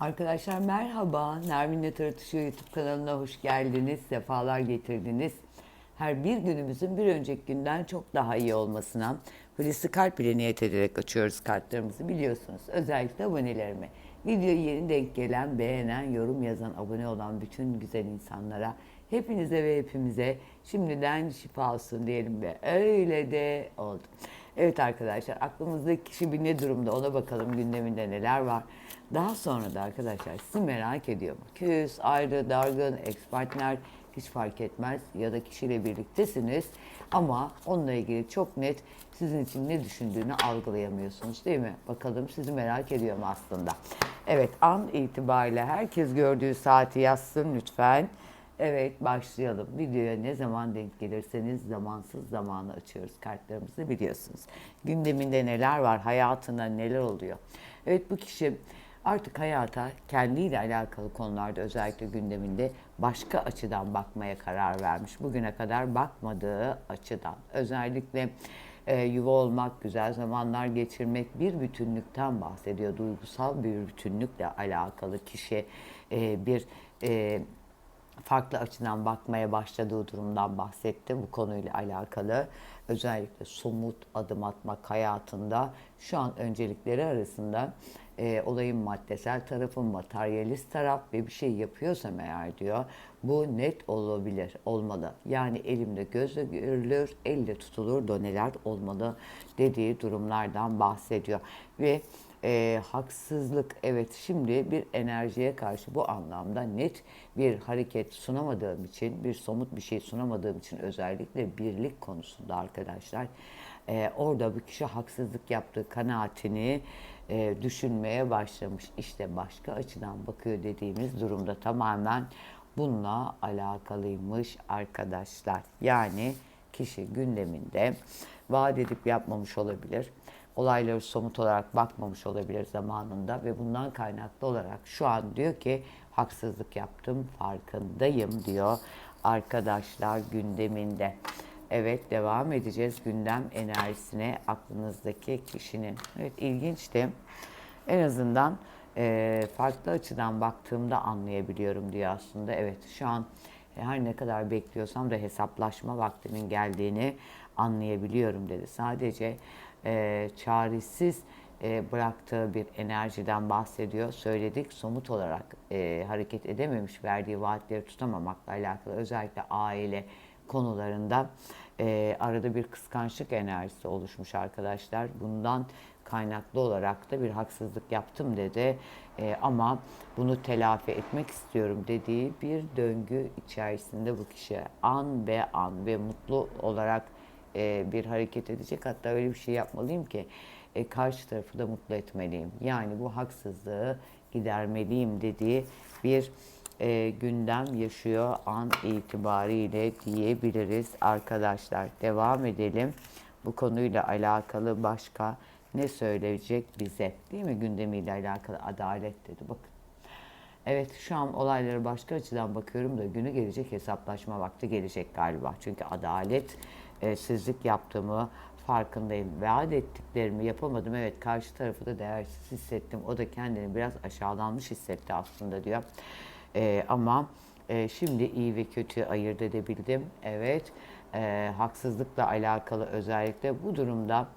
Arkadaşlar merhaba. Nermin'le Tartışıyor YouTube kanalına hoş geldiniz. Sefalar getirdiniz. Her bir günümüzün bir önceki günden çok daha iyi olmasına Hulusi Kalp ile niyet ederek açıyoruz kartlarımızı biliyorsunuz. Özellikle abonelerime. Videoyu yeni denk gelen, beğenen, yorum yazan, abone olan bütün güzel insanlara hepinize ve hepimize şimdiden şifa olsun diyelim ve öyle de oldu. Evet arkadaşlar aklımızdaki kişi bir ne durumda ona bakalım gündeminde neler var. Daha sonra da arkadaşlar sizi merak ediyor mu? Küs, ayrı, dargın, ex partner hiç fark etmez ya da kişiyle birliktesiniz ama onunla ilgili çok net sizin için ne düşündüğünü algılayamıyorsunuz değil mi? Bakalım sizi merak ediyorum aslında. Evet an itibariyle herkes gördüğü saati yazsın lütfen. Evet başlayalım. Videoya ne zaman denk gelirseniz zamansız zamanı açıyoruz kartlarımızı biliyorsunuz. Gündeminde neler var, hayatında neler oluyor. Evet bu kişi artık hayata kendiyle alakalı konularda özellikle gündeminde başka açıdan bakmaya karar vermiş. Bugüne kadar bakmadığı açıdan. Özellikle e, yuva olmak, güzel zamanlar geçirmek, bir bütünlükten bahsediyor. Duygusal bir bütünlükle alakalı kişi e, bir e, farklı açıdan bakmaya başladığı durumdan bahsetti bu konuyla alakalı. Özellikle somut adım atmak hayatında şu an öncelikleri arasında e, olayın maddesel tarafı, materyalist taraf ve bir şey yapıyorsam eğer diyor bu net olabilir, olmalı. Yani elimde gözle görülür, elle tutulur doneler olmalı dediği durumlardan bahsediyor. Ve e, haksızlık evet şimdi bir enerjiye karşı bu anlamda net bir hareket sunamadığım için bir somut bir şey sunamadığım için özellikle birlik konusunda arkadaşlar e, orada bir kişi haksızlık yaptığı kanaatini e, düşünmeye başlamış. İşte başka açıdan bakıyor dediğimiz durumda tamamen bununla alakalıymış arkadaşlar. Yani kişi gündeminde vaat edip yapmamış olabilir olayları somut olarak bakmamış olabilir zamanında ve bundan kaynaklı olarak şu an diyor ki haksızlık yaptım farkındayım diyor arkadaşlar gündeminde. Evet devam edeceğiz gündem enerjisine aklınızdaki kişinin. Evet ilginçti. En azından e, farklı açıdan baktığımda anlayabiliyorum diyor aslında. Evet şu an her ne kadar bekliyorsam da hesaplaşma vaktimin geldiğini anlayabiliyorum dedi. Sadece e, çaresiz e, bıraktığı bir enerjiden bahsediyor. Söyledik somut olarak e, hareket edememiş, verdiği vaatleri tutamamakla alakalı özellikle aile konularında e, arada bir kıskançlık enerjisi oluşmuş arkadaşlar. Bundan kaynaklı olarak da bir haksızlık yaptım dedi. E, ama bunu telafi etmek istiyorum dediği bir döngü içerisinde bu kişi an be an ve mutlu olarak e, bir hareket edecek. Hatta öyle bir şey yapmalıyım ki e, karşı tarafı da mutlu etmeliyim. Yani bu haksızlığı gidermeliyim dediği bir e, gündem yaşıyor an itibariyle diyebiliriz arkadaşlar. Devam edelim. Bu konuyla alakalı başka ne söyleyecek bize? Değil mi gündemiyle alakalı adalet dedi. Bakın. Evet şu an olaylara başka açıdan bakıyorum da günü gelecek hesaplaşma vakti gelecek galiba. Çünkü adalet e, sizlik yaptığımı farkındayım. Vaat ettiklerimi yapamadım. Evet karşı tarafı da değersiz hissettim. O da kendini biraz aşağılanmış hissetti aslında diyor. E, ama e, şimdi iyi ve kötü ayırt edebildim. Evet e, haksızlıkla alakalı özellikle bu durumda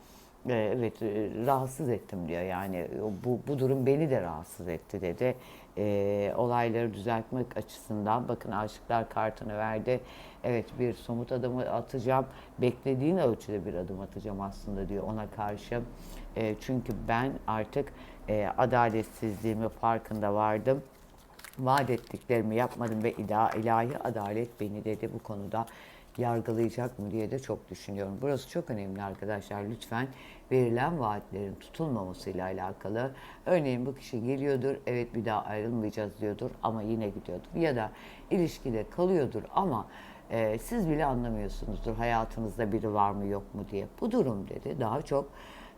evet e, rahatsız ettim diyor yani bu, bu durum beni de rahatsız etti dedi. E, olayları düzeltmek açısından bakın aşıklar kartını verdi. Evet bir somut adımı atacağım. Beklediğin ölçüde bir adım atacağım aslında diyor ona karşı. E, çünkü ben artık e, adaletsizliğimi farkında vardım vaat ettiklerimi yapmadım ve ila- ilahi adalet beni dedi bu konuda yargılayacak mı diye de çok düşünüyorum. Burası çok önemli arkadaşlar. Lütfen verilen vaatlerin tutulmamasıyla alakalı. Örneğin bu kişi geliyordur, evet bir daha ayrılmayacağız diyordur ama yine gidiyordur. Ya da ilişkide kalıyordur ama e, siz bile anlamıyorsunuzdur hayatınızda biri var mı yok mu diye. Bu durum dedi daha çok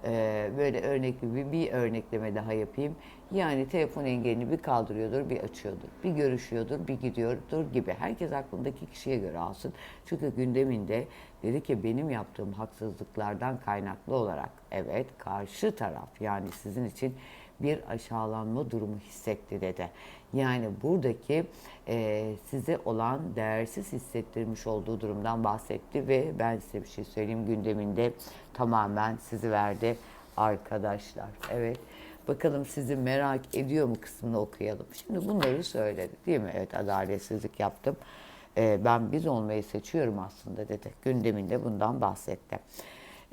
ee, böyle örnekli bir, bir örnekleme daha yapayım. Yani telefon engelini bir kaldırıyordur, bir açıyordur. Bir görüşüyordur, bir gidiyordur gibi. Herkes aklındaki kişiye göre alsın. Çünkü gündeminde dedi ki benim yaptığım haksızlıklardan kaynaklı olarak evet karşı taraf yani sizin için bir aşağılanma durumu hissetti dedi. Yani buradaki e, size olan değersiz hissettirmiş olduğu durumdan bahsetti ve ben size bir şey söyleyeyim gündeminde tamamen sizi verdi arkadaşlar. Evet. Bakalım sizi merak ediyor mu kısmını okuyalım. Şimdi bunları söyledi değil mi? Evet adaletsizlik yaptım. Ee, ben biz olmayı seçiyorum aslında dedi. Gündeminde bundan bahsetti.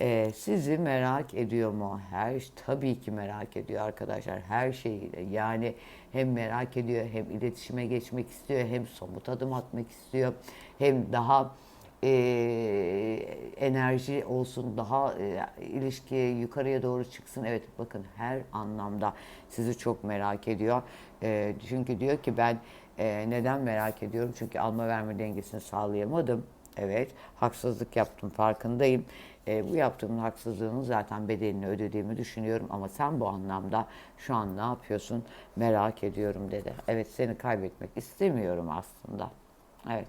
Ee, sizi merak ediyor mu? Her tabii ki merak ediyor arkadaşlar. Her şeyiyle. Yani hem merak ediyor hem iletişime geçmek istiyor hem somut adım atmak istiyor. Hem daha e, enerji olsun, daha e, ilişki yukarıya doğru çıksın. Evet bakın her anlamda sizi çok merak ediyor. E, çünkü diyor ki ben e, neden merak ediyorum? Çünkü alma verme dengesini sağlayamadım. Evet, haksızlık yaptım farkındayım. E, bu yaptığımın haksızlığının zaten bedelini ödediğimi düşünüyorum ama sen bu anlamda şu an ne yapıyorsun merak ediyorum dedi. Evet seni kaybetmek istemiyorum aslında. Evet.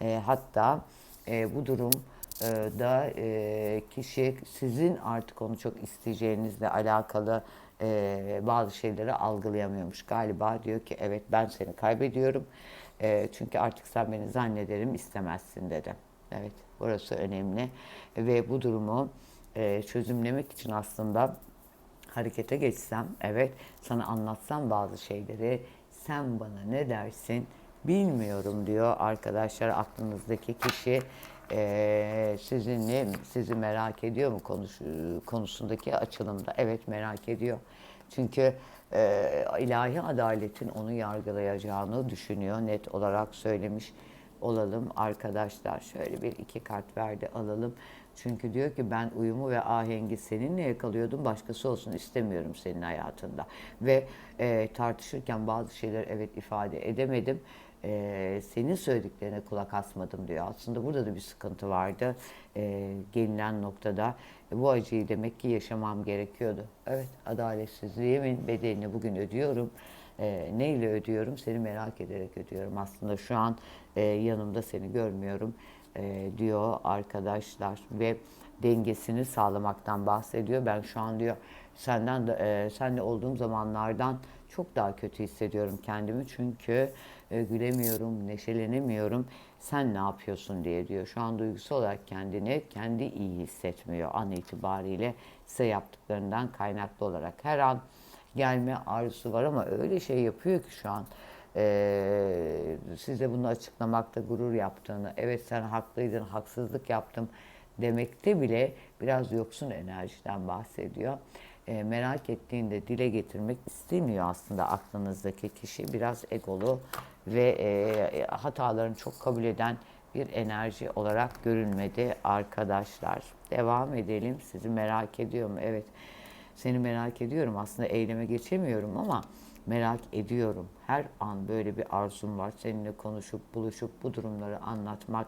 E, hatta e, bu durum e, da e, kişi sizin artık onu çok isteyeceğinizle alakalı e, bazı şeyleri algılayamıyormuş. Galiba diyor ki evet ben seni kaybediyorum. E, çünkü artık sen beni zannederim istemezsin dedi. Evet burası önemli. Ve bu durumu e, çözümlemek için aslında harekete geçsem, evet sana anlatsam bazı şeyleri sen bana ne dersin bilmiyorum diyor arkadaşlar aklınızdaki kişi. E, sizinle sizi merak ediyor mu konuş, konusundaki açılımda? Evet merak ediyor. Çünkü e, ilahi adaletin onu yargılayacağını düşünüyor net olarak söylemiş olalım arkadaşlar şöyle bir iki kart verdi alalım çünkü diyor ki ben uyumu ve ahengi seninle yakalıyordum. Başkası olsun istemiyorum senin hayatında. Ve e, tartışırken bazı şeyler evet ifade edemedim. E, senin söylediklerine kulak asmadım diyor. Aslında burada da bir sıkıntı vardı. E, gelinen noktada e, bu acıyı demek ki yaşamam gerekiyordu. Evet adaletsizliğimin bedelini bugün ödüyorum. E, neyle ödüyorum? Seni merak ederek ödüyorum. Aslında şu an e, yanımda seni görmüyorum e, diyor arkadaşlar ve dengesini sağlamaktan bahsediyor. Ben şu an diyor senden de e, senle olduğum zamanlardan çok daha kötü hissediyorum kendimi çünkü gülemiyorum, neşelenemiyorum. Sen ne yapıyorsun diye diyor. Şu an duygusal olarak kendini kendi iyi hissetmiyor an itibariyle size yaptıklarından kaynaklı olarak. Her an gelme arzusu var ama öyle şey yapıyor ki şu an e, size bunu açıklamakta gurur yaptığını, evet sen haklıydın, haksızlık yaptım demekte bile biraz yoksun enerjiden bahsediyor. E, merak ettiğinde dile getirmek istemiyor aslında aklınızdaki kişi. Biraz egolu ve e, hatalarını çok kabul eden bir enerji olarak görünmedi arkadaşlar. Devam edelim. Sizi merak ediyorum. Evet. Seni merak ediyorum. Aslında eyleme geçemiyorum ama merak ediyorum. Her an böyle bir arzum var. Seninle konuşup buluşup bu durumları anlatmak,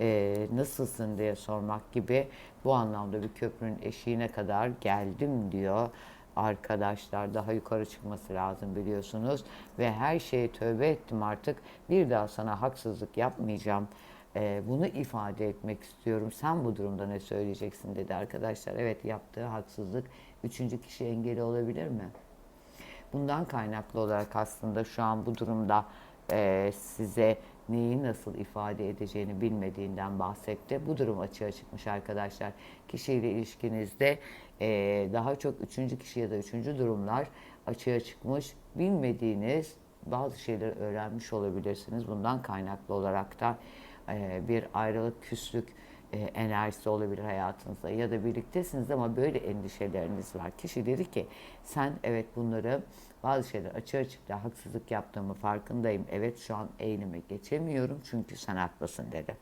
e, nasılsın diye sormak gibi bu anlamda bir köprünün eşiğine kadar geldim diyor arkadaşlar daha yukarı çıkması lazım biliyorsunuz. Ve her şeye tövbe ettim artık. Bir daha sana haksızlık yapmayacağım. Ee, bunu ifade etmek istiyorum. Sen bu durumda ne söyleyeceksin dedi arkadaşlar. Evet yaptığı haksızlık üçüncü kişi engeli olabilir mi? Bundan kaynaklı olarak aslında şu an bu durumda e, size neyi nasıl ifade edeceğini bilmediğinden bahsetti. Bu durum açığa çıkmış arkadaşlar. Kişiyle ilişkinizde e, daha çok üçüncü kişi ya da üçüncü durumlar açığa çıkmış. Bilmediğiniz bazı şeyleri öğrenmiş olabilirsiniz. Bundan kaynaklı olarak da e, bir ayrılık, küslük, e, enerjisi olabilir hayatınızda ya da birliktesiniz ama böyle endişeleriniz var. Kişi dedi ki sen evet bunları bazı şeyler açığa açıkta haksızlık yaptığımı farkındayım. Evet şu an eğilime geçemiyorum çünkü sen haklısın dedi.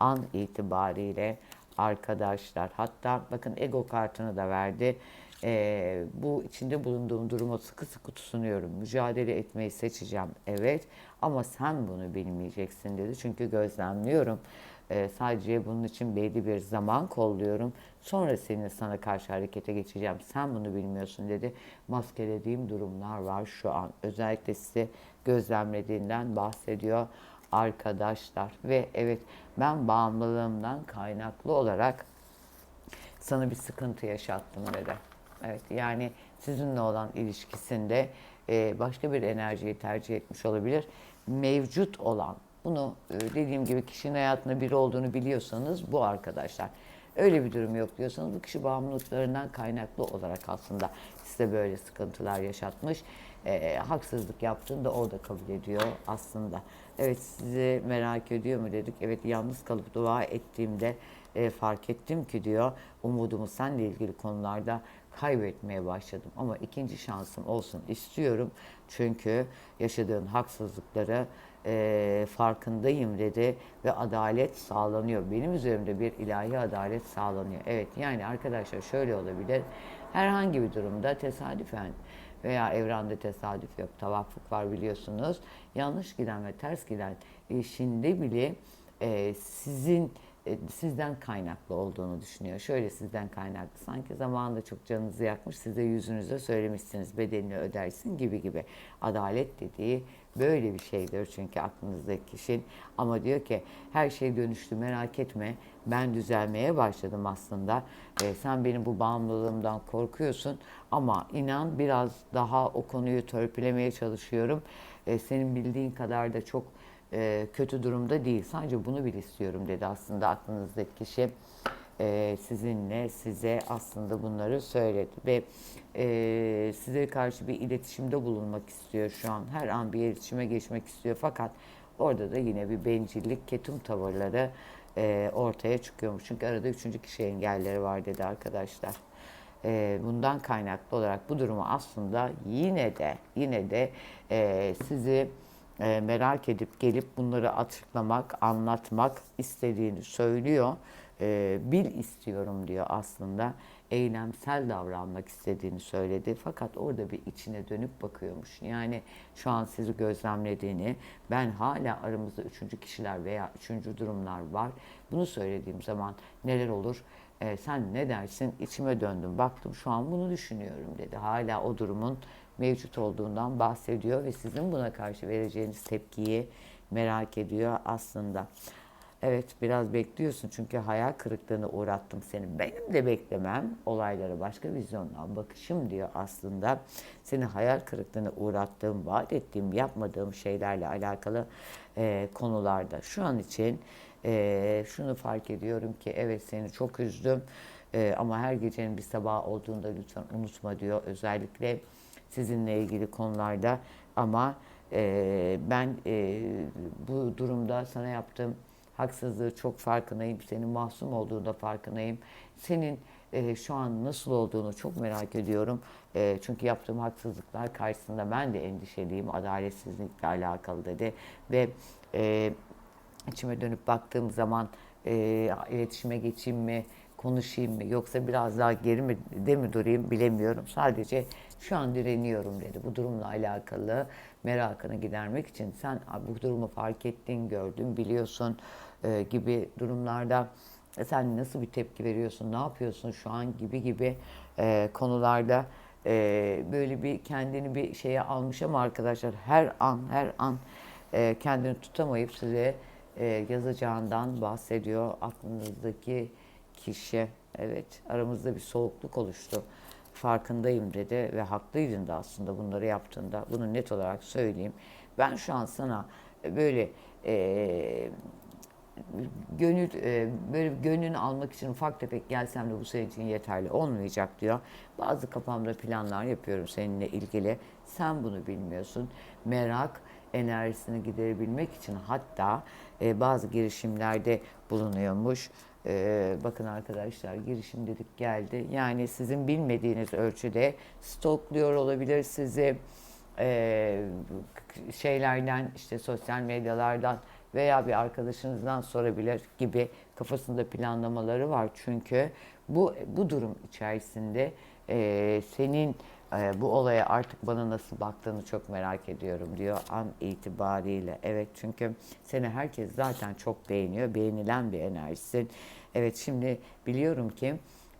An itibariyle arkadaşlar hatta bakın ego kartını da verdi. Ee, bu içinde bulunduğum duruma sıkı sıkı tutunuyorum. Mücadele etmeyi seçeceğim evet ama sen bunu bilmeyeceksin dedi. Çünkü gözlemliyorum e, sadece bunun için belli bir zaman kolluyorum. Sonra senin sana karşı harekete geçeceğim. Sen bunu bilmiyorsun dedi. Maskelediğim durumlar var şu an. Özellikle size gözlemlediğinden bahsediyor arkadaşlar. Ve evet ben bağımlılığımdan kaynaklı olarak sana bir sıkıntı yaşattım dedi. Evet yani sizinle olan ilişkisinde e, başka bir enerjiyi tercih etmiş olabilir. Mevcut olan, bunu e, dediğim gibi kişinin hayatında biri olduğunu biliyorsanız bu arkadaşlar. Öyle bir durum yok diyorsanız bu kişi bağımlılıklarından kaynaklı olarak aslında size böyle sıkıntılar yaşatmış. E, haksızlık yaptığını da o da kabul ediyor aslında. Evet sizi merak ediyor mu dedik. Evet yalnız kalıp dua ettiğimde e, fark ettim ki diyor umudumu seninle ilgili konularda kaybetmeye başladım. Ama ikinci şansım olsun istiyorum. Çünkü yaşadığın haksızlıkları e, farkındayım dedi ve adalet sağlanıyor. Benim üzerimde bir ilahi adalet sağlanıyor. Evet yani arkadaşlar şöyle olabilir. Herhangi bir durumda tesadüfen veya evrende tesadüf yok, tavaffuk var biliyorsunuz. Yanlış giden ve ters giden işinde bile e, sizin e, sizden kaynaklı olduğunu düşünüyor. Şöyle sizden kaynaklı. Sanki zamanında çok canınızı yakmış, size yüzünüze söylemişsiniz, bedelini ödersin gibi gibi. Adalet dediği böyle bir şeydir çünkü aklınızdaki kişinin. Ama diyor ki her şey dönüştü merak etme. Ben düzelmeye başladım aslında. E, sen benim bu bağımlılığımdan korkuyorsun ama inan biraz daha o konuyu törpülemeye çalışıyorum. E, senin bildiğin kadar da çok e, kötü durumda değil. Sadece bunu bil istiyorum dedi aslında aklınızdaki kişi. E, sizinle size aslında bunları söyledi ve e, size karşı bir iletişimde bulunmak istiyor şu an. Her an bir iletişime geçmek istiyor fakat orada da yine bir bencillik, ketum tavırları e, ortaya çıkıyormuş. Çünkü arada üçüncü kişi engelleri var dedi arkadaşlar. E, bundan kaynaklı olarak bu durumu aslında yine de yine de e, sizi e, merak edip gelip bunları açıklamak, anlatmak istediğini söylüyor. E, bil istiyorum diyor aslında. Eylemsel davranmak istediğini söyledi. Fakat orada bir içine dönüp bakıyormuş. Yani şu an sizi gözlemlediğini, ben hala aramızda üçüncü kişiler veya üçüncü durumlar var. Bunu söylediğim zaman neler olur? E, sen ne dersin? İçime döndüm, baktım şu an bunu düşünüyorum dedi. Hala o durumun mevcut olduğundan bahsediyor ve sizin buna karşı vereceğiniz tepkiyi merak ediyor aslında. Evet biraz bekliyorsun çünkü hayal kırıklığına uğrattım seni. Benim de beklemem olaylara başka vizyonla bakışım diyor aslında. Seni hayal kırıklığına uğrattığım, vaat ettiğim, yapmadığım şeylerle alakalı e, konularda. Şu an için e, şunu fark ediyorum ki evet seni çok üzdüm. E, ama her gecenin bir sabah olduğunda lütfen unutma diyor. Özellikle sizinle ilgili konularda ama e, ben e, bu durumda sana yaptığım haksızlığı çok farkındayım. Senin mahzun olduğu da farkındayım. Senin e, şu an nasıl olduğunu çok merak ediyorum. E, çünkü yaptığım haksızlıklar karşısında ben de endişeliyim. Adaletsizlikle alakalı dedi. Ve e, içime dönüp baktığım zaman e, iletişime geçeyim mi, konuşayım mı yoksa biraz daha geri mi de mi durayım bilemiyorum. Sadece şu an direniyorum dedi. Bu durumla alakalı merakını gidermek için sen bu durumu fark ettin, gördün, biliyorsun e, gibi durumlarda e, sen nasıl bir tepki veriyorsun, ne yapıyorsun şu an gibi gibi e, konularda e, böyle bir kendini bir şeye almış ama arkadaşlar her an her an e, kendini tutamayıp size e, yazacağından bahsediyor aklınızdaki kişi. Evet aramızda bir soğukluk oluştu farkındayım dedi ve haklıydın da aslında bunları yaptığında. Bunu net olarak söyleyeyim. Ben şu an sana böyle e, gönül e, böyle gönlünü almak için ufak tefek gelsem de bu senin için yeterli olmayacak diyor. Bazı kafamda planlar yapıyorum seninle ilgili. Sen bunu bilmiyorsun. Merak enerjisini giderebilmek için hatta e, bazı girişimlerde bulunuyormuş. Ee, bakın arkadaşlar girişim dedik geldi. Yani sizin bilmediğiniz ölçüde stokluyor olabilir sizi e, şeylerden işte sosyal medyalardan veya bir arkadaşınızdan sorabilir gibi kafasında planlamaları var. Çünkü bu bu durum içerisinde e, senin e, bu olaya artık bana nasıl baktığını çok merak ediyorum diyor an itibariyle. Evet çünkü seni herkes zaten çok beğeniyor. Beğenilen bir enerjisin. Evet şimdi biliyorum ki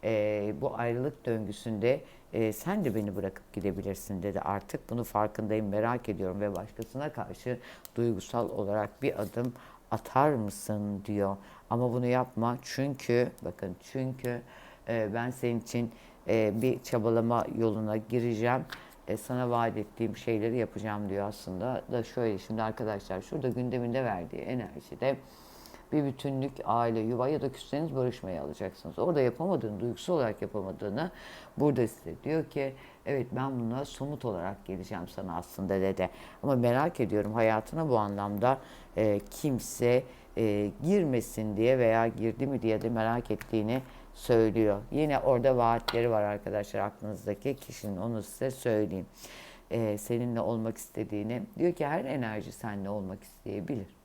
e, bu ayrılık döngüsünde e, sen de beni bırakıp gidebilirsin dedi. Artık bunu farkındayım, merak ediyorum ve başkasına karşı duygusal olarak bir adım atar mısın diyor. Ama bunu yapma çünkü bakın çünkü e, ben senin için e, bir çabalama yoluna gireceğim. E, sana vaat ettiğim şeyleri yapacağım diyor aslında. Da şöyle şimdi arkadaşlar şurada gündeminde verdiği enerjide bir bütünlük, aile, yuva ya da küsseniz barışmayı alacaksınız. Orada yapamadığını, duygusal olarak yapamadığını burada size diyor ki evet ben buna somut olarak geleceğim sana aslında dede. Ama merak ediyorum hayatına bu anlamda e, kimse e, girmesin diye veya girdi mi diye de merak ettiğini söylüyor. Yine orada vaatleri var arkadaşlar aklınızdaki kişinin onu size söyleyeyim. E, seninle olmak istediğini diyor ki her enerji seninle olmak isteyebilir.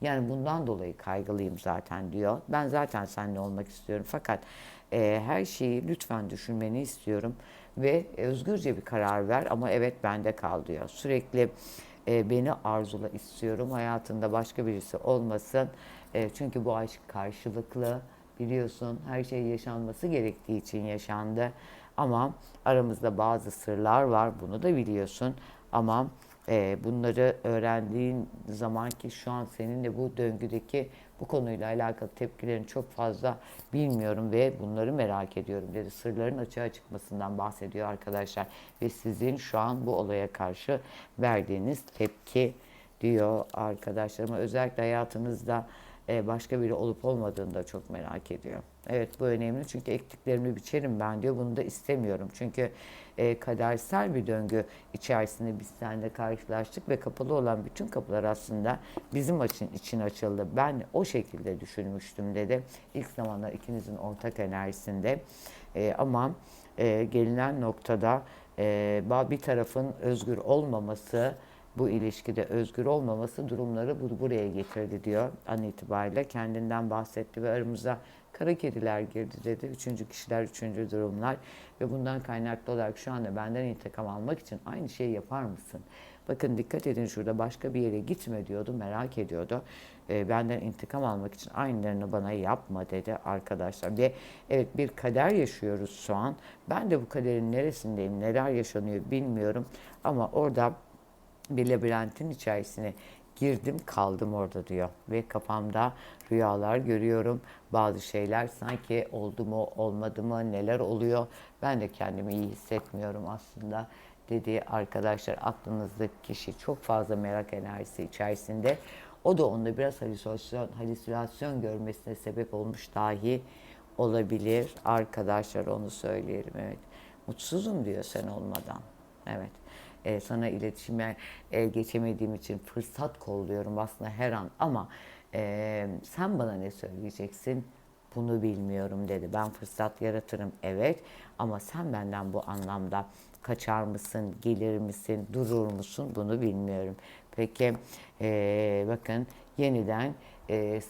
Yani bundan dolayı kaygılıyım zaten diyor. Ben zaten seninle olmak istiyorum fakat e, her şeyi lütfen düşünmeni istiyorum ve özgürce bir karar ver ama evet bende kal diyor. Sürekli e, beni arzula istiyorum. Hayatında başka birisi olmasın. E, çünkü bu aşk karşılıklı biliyorsun her şey yaşanması gerektiği için yaşandı. Ama aramızda bazı sırlar var bunu da biliyorsun. Ama e, bunları öğrendiğin zaman ki şu an seninle bu döngüdeki bu konuyla alakalı tepkilerini çok fazla bilmiyorum ve bunları merak ediyorum dedi. Sırların açığa çıkmasından bahsediyor arkadaşlar. Ve sizin şu an bu olaya karşı verdiğiniz tepki diyor arkadaşlarıma. Özellikle hayatınızda e, başka biri olup olmadığını da çok merak ediyor. Evet bu önemli çünkü ektiklerimi biçerim ben diyor. Bunu da istemiyorum. Çünkü e, kadersel bir döngü içerisinde biz seninle karşılaştık ve kapalı olan bütün kapılar aslında bizim için, için açıldı. Ben o şekilde düşünmüştüm dedi. İlk zamanlar ikinizin ortak enerjisinde. E, ama e, gelinen noktada e, bir tarafın özgür olmaması bu ilişkide özgür olmaması durumları bu, buraya getirdi diyor an itibariyle. Kendinden bahsetti ve aramıza kara kediler girdi dedi. Üçüncü kişiler, üçüncü durumlar ve bundan kaynaklı olarak şu anda benden intikam almak için aynı şeyi yapar mısın? Bakın dikkat edin şurada başka bir yere gitme diyordu, merak ediyordu. E, benden intikam almak için aynılarını bana yapma dedi arkadaşlar. Ve evet bir kader yaşıyoruz şu an. Ben de bu kaderin neresindeyim, neler yaşanıyor bilmiyorum. Ama orada bir labirentin içerisine girdim kaldım orada diyor. Ve kafamda rüyalar görüyorum. Bazı şeyler sanki oldu mu olmadı mı neler oluyor. Ben de kendimi iyi hissetmiyorum aslında dedi arkadaşlar aklınızdaki kişi çok fazla merak enerjisi içerisinde. O da onda biraz halüsinasyon, halüsinasyon görmesine sebep olmuş dahi olabilir. Arkadaşlar onu söyleyelim evet. Mutsuzum diyor sen olmadan. Evet e, sana iletişime e, geçemediğim için fırsat kolluyorum aslında her an ama e, sen bana ne söyleyeceksin? Bunu bilmiyorum dedi. Ben fırsat yaratırım evet ama sen benden bu anlamda kaçar mısın, gelir misin, durur musun bunu bilmiyorum. Peki e, bakın yeniden e,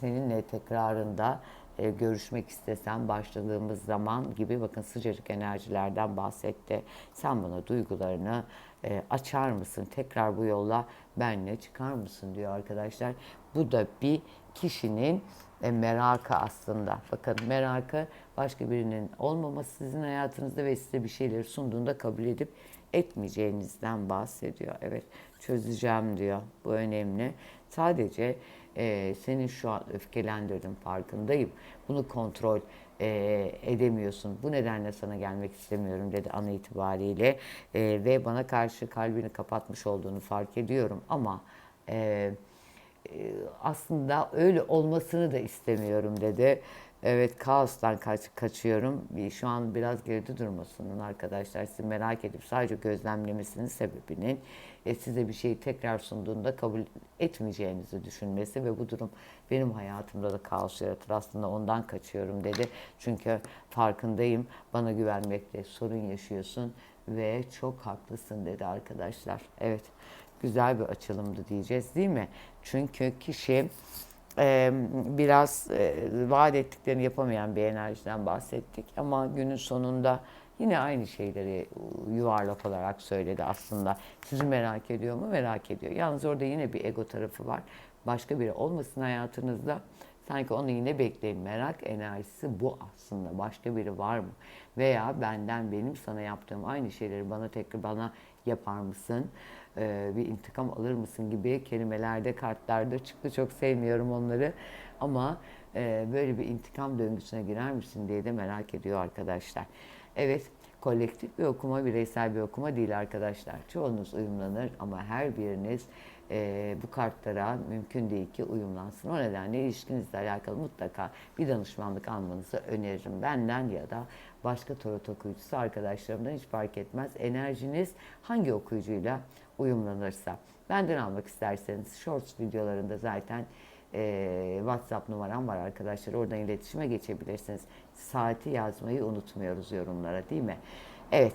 seninle tekrarında e, görüşmek istesem başladığımız zaman gibi bakın sıcacık enerjilerden bahsetti. Sen bana duygularını e, açar mısın? Tekrar bu yolla benle çıkar mısın diyor arkadaşlar. Bu da bir kişinin e, merakı aslında. Bakın merakı başka birinin olmaması sizin hayatınızda ve size bir şeyleri sunduğunda kabul edip etmeyeceğinizden bahsediyor. Evet çözeceğim diyor. Bu önemli. Sadece e, senin şu an öfkelendirdim farkındayım. Bunu kontrol e, edemiyorsun. Bu nedenle sana gelmek istemiyorum dedi an itibariyle. E, ve bana karşı kalbini kapatmış olduğunu fark ediyorum. Ama e, e, aslında öyle olmasını da istemiyorum dedi. Evet kaostan kaç, kaçıyorum. Şu an biraz geride durmasının arkadaşlar sizi merak edip sadece gözlemlemesinin sebebinin e, size bir şeyi tekrar sunduğunda kabul etmeyeceğinizi düşünmesi ve bu durum benim hayatımda da kaos yaratır. Aslında ondan kaçıyorum dedi. Çünkü farkındayım bana güvenmekte sorun yaşıyorsun ve çok haklısın dedi arkadaşlar. Evet güzel bir açılımdı diyeceğiz değil mi? Çünkü kişi e, biraz e, vaat ettiklerini yapamayan bir enerjiden bahsettik ama günün sonunda yine aynı şeyleri yuvarlak olarak söyledi aslında. Sizi merak ediyor mu? Merak ediyor. Yalnız orada yine bir ego tarafı var. Başka biri olmasın hayatınızda. Sanki onu yine bekleyin. Merak enerjisi bu aslında. Başka biri var mı? Veya benden benim sana yaptığım aynı şeyleri bana tekrar bana yapar mısın? Ee, bir intikam alır mısın gibi kelimelerde kartlarda çıktı. Çok sevmiyorum onları. Ama e, böyle bir intikam döngüsüne girer misin diye de merak ediyor arkadaşlar. Evet, kolektif bir okuma, bireysel bir okuma değil arkadaşlar. Çoğunuz uyumlanır ama her biriniz e, bu kartlara mümkün değil ki uyumlansın. O nedenle ilişkinizle alakalı mutlaka bir danışmanlık almanızı öneririm. Benden ya da başka tarot okuyucusu arkadaşlarımdan hiç fark etmez. Enerjiniz hangi okuyucuyla uyumlanırsa. Benden almak isterseniz shorts videolarında zaten e, WhatsApp numaram var arkadaşlar. Oradan iletişime geçebilirsiniz. Saati yazmayı unutmuyoruz yorumlara değil mi? Evet.